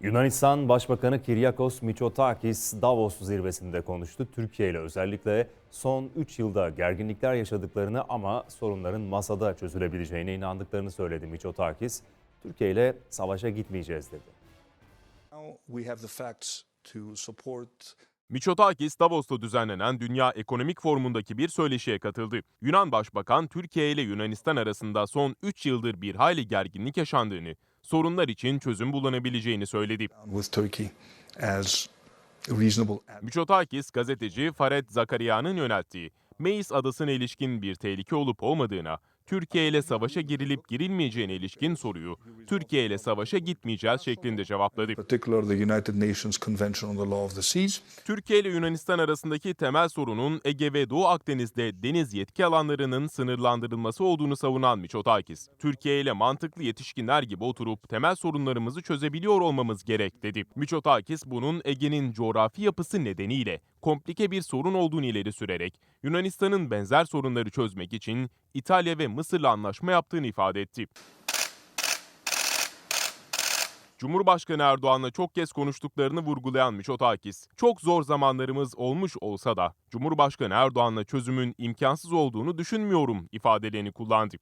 Yunanistan Başbakanı Kyriakos Mitsotakis Davos zirvesinde konuştu. Türkiye ile özellikle son 3 yılda gerginlikler yaşadıklarını ama sorunların masada çözülebileceğine inandıklarını söyledi Mitsotakis. Türkiye ile savaşa gitmeyeceğiz dedi. Mitsotakis Davos'ta düzenlenen Dünya Ekonomik Forumu'ndaki bir söyleşiye katıldı. Yunan Başbakan Türkiye ile Yunanistan arasında son 3 yıldır bir hayli gerginlik yaşandığını, sorunlar için çözüm bulunabileceğini söyledi. Mitsotakis gazeteci Faret Zakaria'nın yönelttiği Meis adasına ilişkin bir tehlike olup olmadığına, Türkiye ile savaşa girilip girilmeyeceğine ilişkin soruyu Türkiye ile savaşa gitmeyeceğiz şeklinde cevapladı. Türkiye ile Yunanistan arasındaki temel sorunun Ege ve Doğu Akdeniz'de deniz yetki alanlarının sınırlandırılması olduğunu savunan Mitsotakis, Türkiye ile mantıklı yetişkinler gibi oturup temel sorunlarımızı çözebiliyor olmamız gerek dedi. Mitsotakis bunun Ege'nin coğrafi yapısı nedeniyle komplike bir sorun olduğunu ileri sürerek Yunanistan'ın benzer sorunları çözmek için İtalya ve Mısır'la anlaşma yaptığını ifade etti. Cumhurbaşkanı Erdoğan'la çok kez konuştuklarını vurgulayan Mitsotakis, çok zor zamanlarımız olmuş olsa da Cumhurbaşkanı Erdoğan'la çözümün imkansız olduğunu düşünmüyorum ifadelerini kullandı.